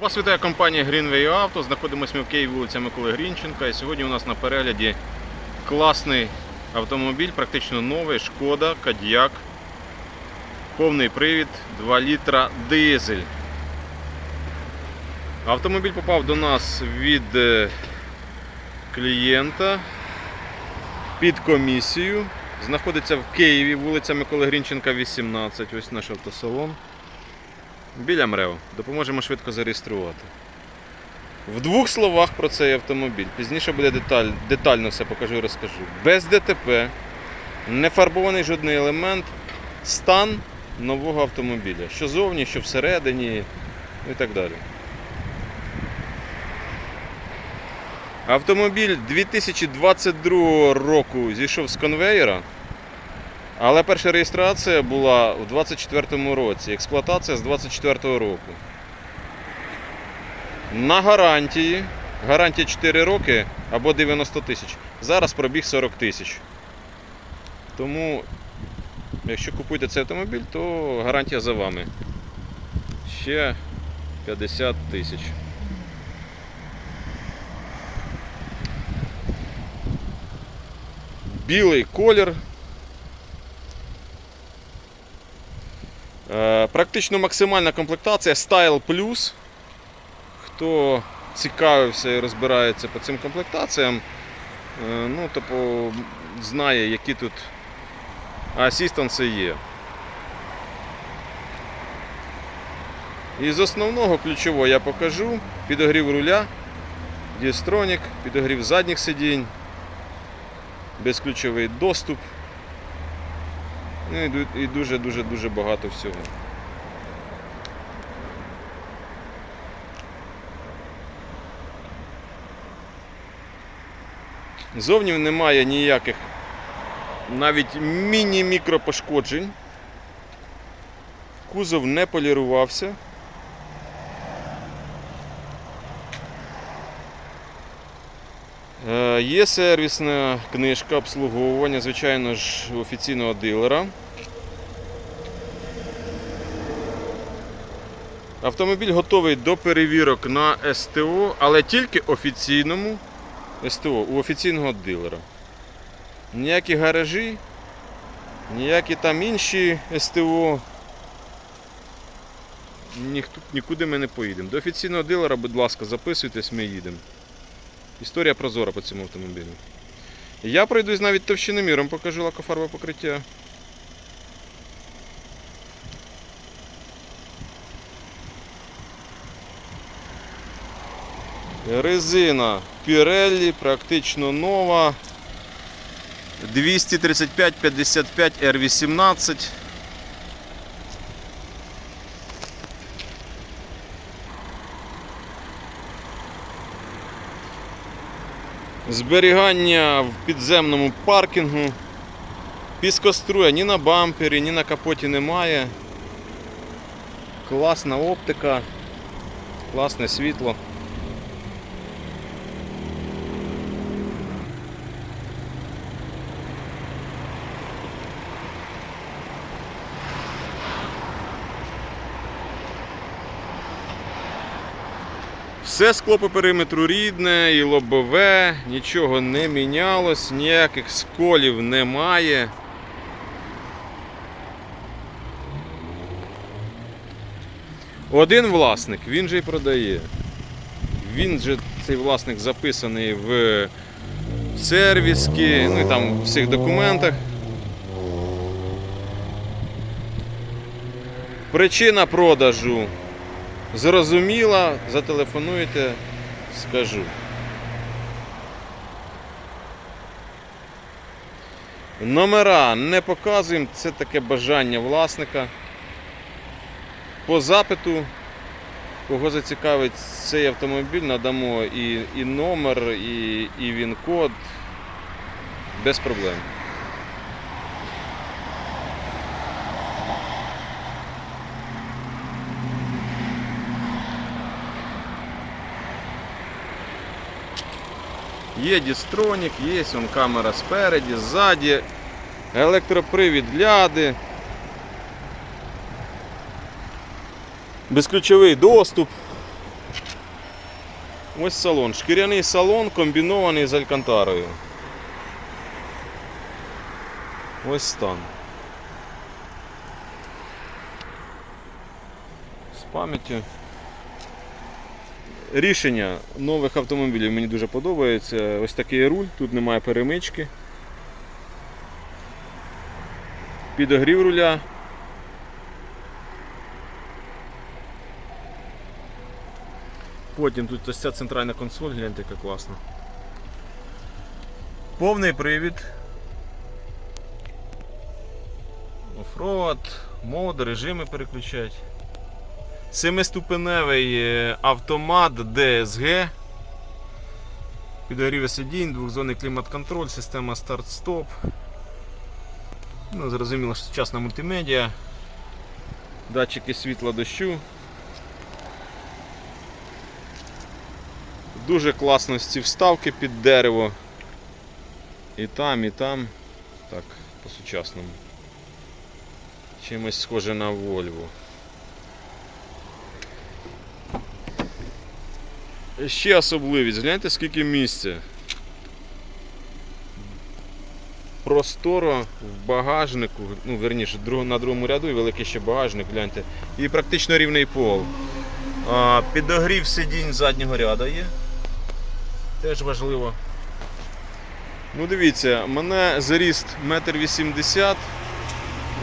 Вас вітає компанія Greenway Auto. Знаходимося ми в Києві, вулиця Миколи Грінченка. І сьогодні у нас на перегляді класний автомобіль, практично новий, шкода, Кадіак. Повний привід, 2 літра дизель. Автомобіль попав до нас від е, клієнта під комісію. Знаходиться в Києві, вулиця Миколи Грінченка, 18. Ось наш автосалон. Біля МРЕО. Допоможемо швидко зареєструвати. В двох словах про цей автомобіль. Пізніше буде деталь, детально все покажу і розкажу. Без ДТП, не фарбований жодний елемент, стан нового автомобіля. Що зовні, що всередині ну і так далі. Автомобіль 2022 року зійшов з конвейера. Але перша реєстрація була у 24-му році, експлуатація з 24-го року. На гарантії. Гарантія 4 роки або 90 тисяч. Зараз пробіг 40 тисяч. Тому, якщо купуєте цей автомобіль, то гарантія за вами. Ще 50 тисяч. Білий колір. Практично максимальна комплектація Style Plus. Хто цікавився і розбирається по цим комплектаціям, е, ну, тобто, знає, які тут асістенси є. Із основного ключового я покажу підогрів руля, дістронік, підогрів задніх сидінь, безключовий доступ. Ну і дуже-дуже дуже багато всього. Зовні немає ніяких навіть міні-мікропошкоджень. Кузов не полірувався. Е, Є сервісна книжка обслуговування, звичайно ж, офіційного дилера. Автомобіль готовий до перевірок на СТО, але тільки офіційному СТО, у офіційного дилера. Ніякі гаражі, ніякі там інші СТО. Ніхто, нікуди ми не поїдемо. До офіційного дилера, будь ласка, записуйтесь, ми їдемо. Історія прозора по цьому автомобілю. Я пройдусь навіть товщиноміром, покажу лакофарбове покриття. Резина Pirelli, практично нова. 235-55 R18. Зберігання в підземному паркінгу. Піскоструя ні на бампері, ні на капоті немає. Класна оптика, класне світло. Все скло по периметру рідне і лобове, нічого не мінялось, ніяких сколів немає. Один власник, він же й продає. Він же цей власник записаний в сервіски, ну і там в всіх документах. Причина продажу зрозуміла, зателефонуйте, скажу. Номера не показуємо, це таке бажання власника. По запиту, кого зацікавить цей автомобіль, надамо і, і номер, і, і він-код без проблем. Є дістронік, є он камера спереді, ззаді, електропривід ляди, безключовий доступ. Ось салон. Шкіряний салон комбінований з алькантарою. Ось стан. З пам'яттю. Рішення нових автомобілів мені дуже подобається. Ось такий руль, тут немає перемички. Підогрів руля. Потім тут ось ця центральна консоль, гляньте, яка класна. Повний привід. Оффроад, мод, режими переключать. Семиступеневий е, автомат DSG. Підогрів сидінь, двохзонний клімат-контроль, система старт-стоп. Ну, зрозуміло, що сучасна мультимедіа. Датчики світла дощу. Дуже класно ці вставки під дерево. І там, і там. Так, по-сучасному. Чимось схоже на Volvo. Ще особливість, гляньте скільки місця. Просторо в багажнику, ну верніше, на другому ряду і великий ще багажник, гляньте. І практично рівний пол. А, підогрів сидінь заднього ряду є. Теж важливо. Ну дивіться, мене заріст 1,80 м.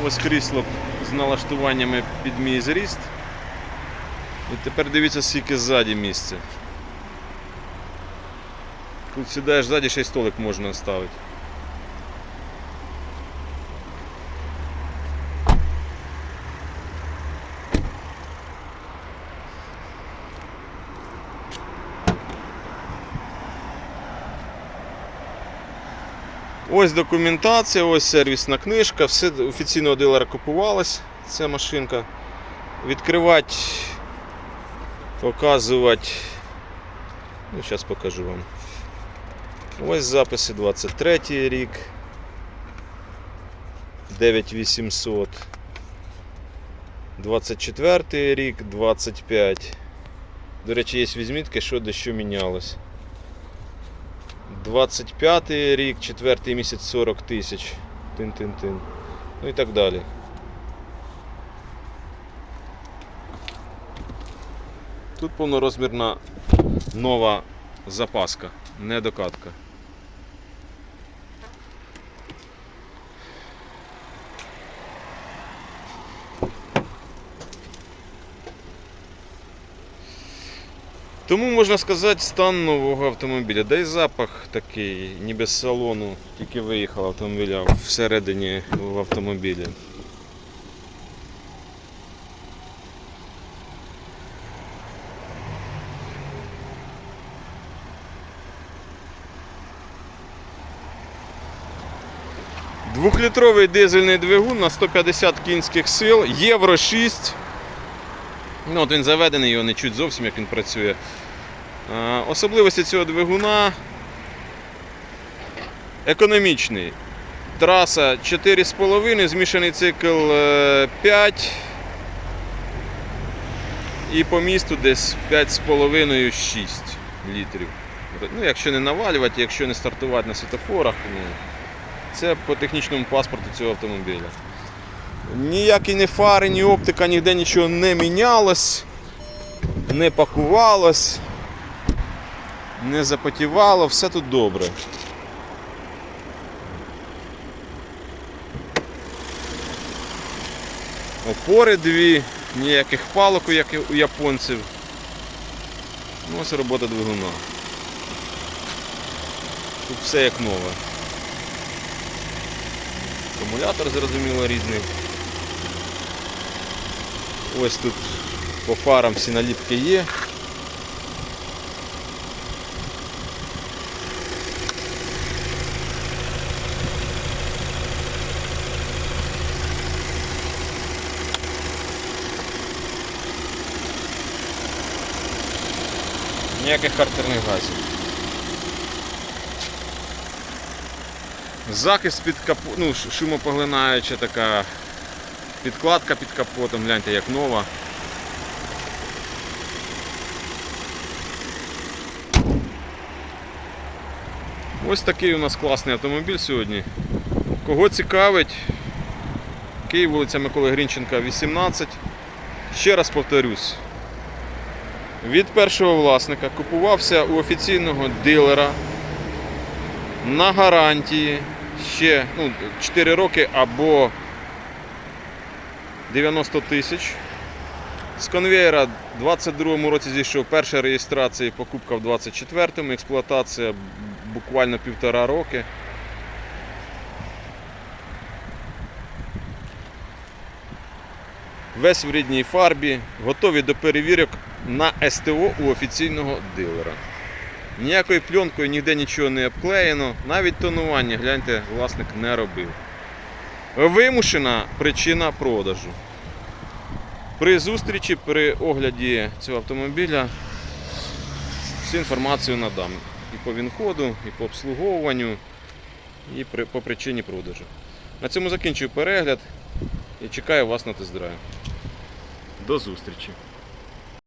Ось крісло з налаштуваннями під мій зріст. І тепер дивіться, скільки ззаді місця. Тут сідаєш ззаді, ще й столик можна ставити. Ось документація, ось сервісна книжка, все офіційного дилера купувалась ця машинка. Відкривати, показувати. Ну, зараз покажу вам. Ось записи 23 рік. 9800. 24 рік, 25. До речі, є візмітки, що де що мінялось. 25 рік, 4 місяць 40 тисяч. Тин-тин-тин. Ну і так далі. Тут повнорозмірна нова запаска, не докатка. Тому можна сказати стан нового автомобіля. Да й запах такий, ніби з салону, тільки виїхав автомобіля всередині в автомобілі. Двохлітровий дизельний двигун на 150 кінських сил, Євро 6. Ну, от він заведений, його не чуть зовсім, як він працює. Особливості цього двигуна економічний. Траса 4,5, змішаний цикл е, 5. І по місту десь 5,5-6 літрів. Ну, якщо не навалювати, якщо не стартувати на світофорах, ну, це по технічному паспорту цього автомобіля. Ніякі ні фари, ні оптика, ніде нічого не мінялось, не пакувалось, не запотівало, все тут добре. Опори дві, ніяких палок, як у японців. Ну, ось робота двигуна. Тут все як нове. Акумулятор зрозуміло різний. Ось тут по фарам всі наліпки є. Ніяких характерних газів. Захист під капот, ну, шумопоглинаюча така підкладка під капотом, гляньте, як нова. Ось такий у нас класний автомобіль сьогодні. Кого цікавить, Київ, вулиця Миколи Грінченка, 18. Ще раз повторюсь. Від першого власника купувався у офіційного дилера на гарантії ще ну, 4 роки або 90 тисяч. З конвейера в 22-му році зійшов перша реєстрація, покупка в 24-му, експлуатація буквально півтора роки. Весь в рідній фарбі, готові до перевірок на СТО у офіційного дилера. Ніякою пленкою ніде нічого не обклеєно, навіть тонування, гляньте, власник не робив. Вимушена причина продажу. При зустрічі, при огляді цього автомобіля всю інформацію надам. І по ВІН-коду, і по обслуговуванню, і по причині продажу. На цьому закінчую перегляд і чекаю вас на тест-драйв. До зустрічі!